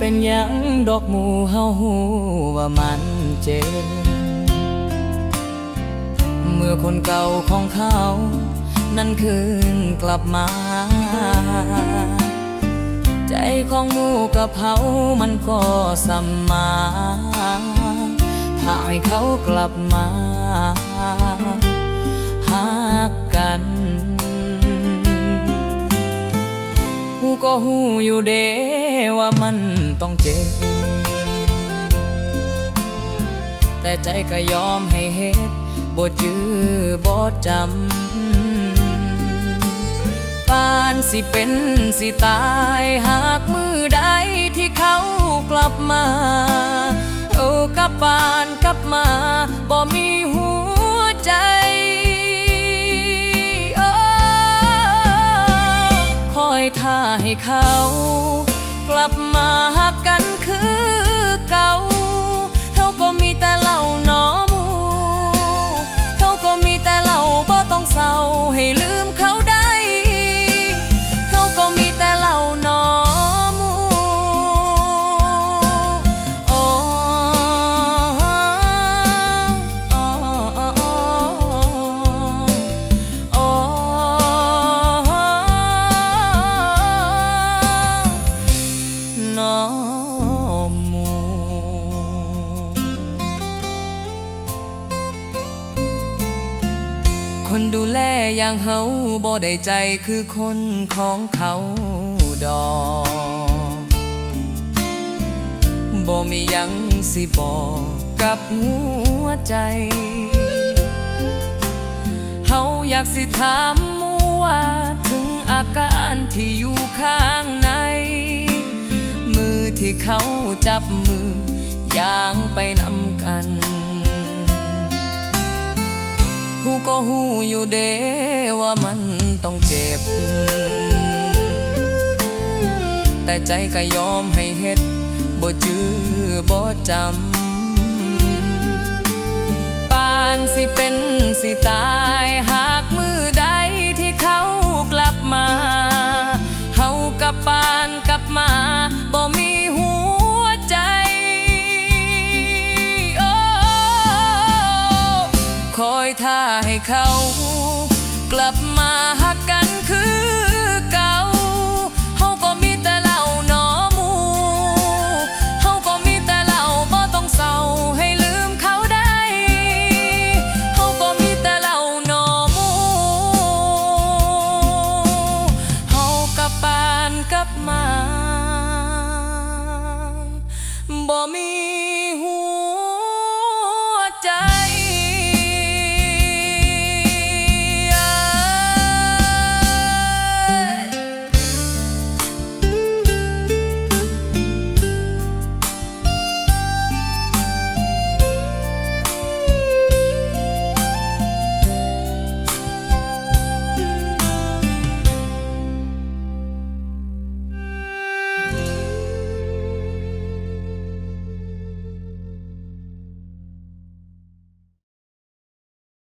หยังดอกหมูเฮาหูว่ามันเจ็บเมื่อคนเก่าของเขา นั้นคืนกลับมา ใจของหมูกับเขามันก็สัมมา ถ้าให้เขากลับมาหากกันหูก็หูอยู่เด้ ว่ามันต้องเจ็บ แต่ใจก็ยอมให้เฮ็ดบ่จื้อบ่จำปานสิเป็นสิตายหากมือใดที่เขากลับมาโอ้กับปานกลับมาบ่มีหัวใจโอ้คอยท่าให้เขา ลับมาหักกันคือ คนดูแลอย่างเฮาบ่ได้ใจคือคนของเขาดอกบ่มียังสิบอกกับหัวใจ เฮาอยากสิถามมูว่าถึงอาการที่อยู่ข้างใน มือที่เขาจับมืออย่างไปนำกัน ก็หูอยู่เดว่ามันต้องเจ็บ แต่ใจก็ยอมให้เฮ็ดบ่จื้อบ่จำปานสิเป็นสิตายหากมือใดที่เขากลับมาเฮากับปานกลับมาบ่ อยท่าให้เขา กลับมาหักกัน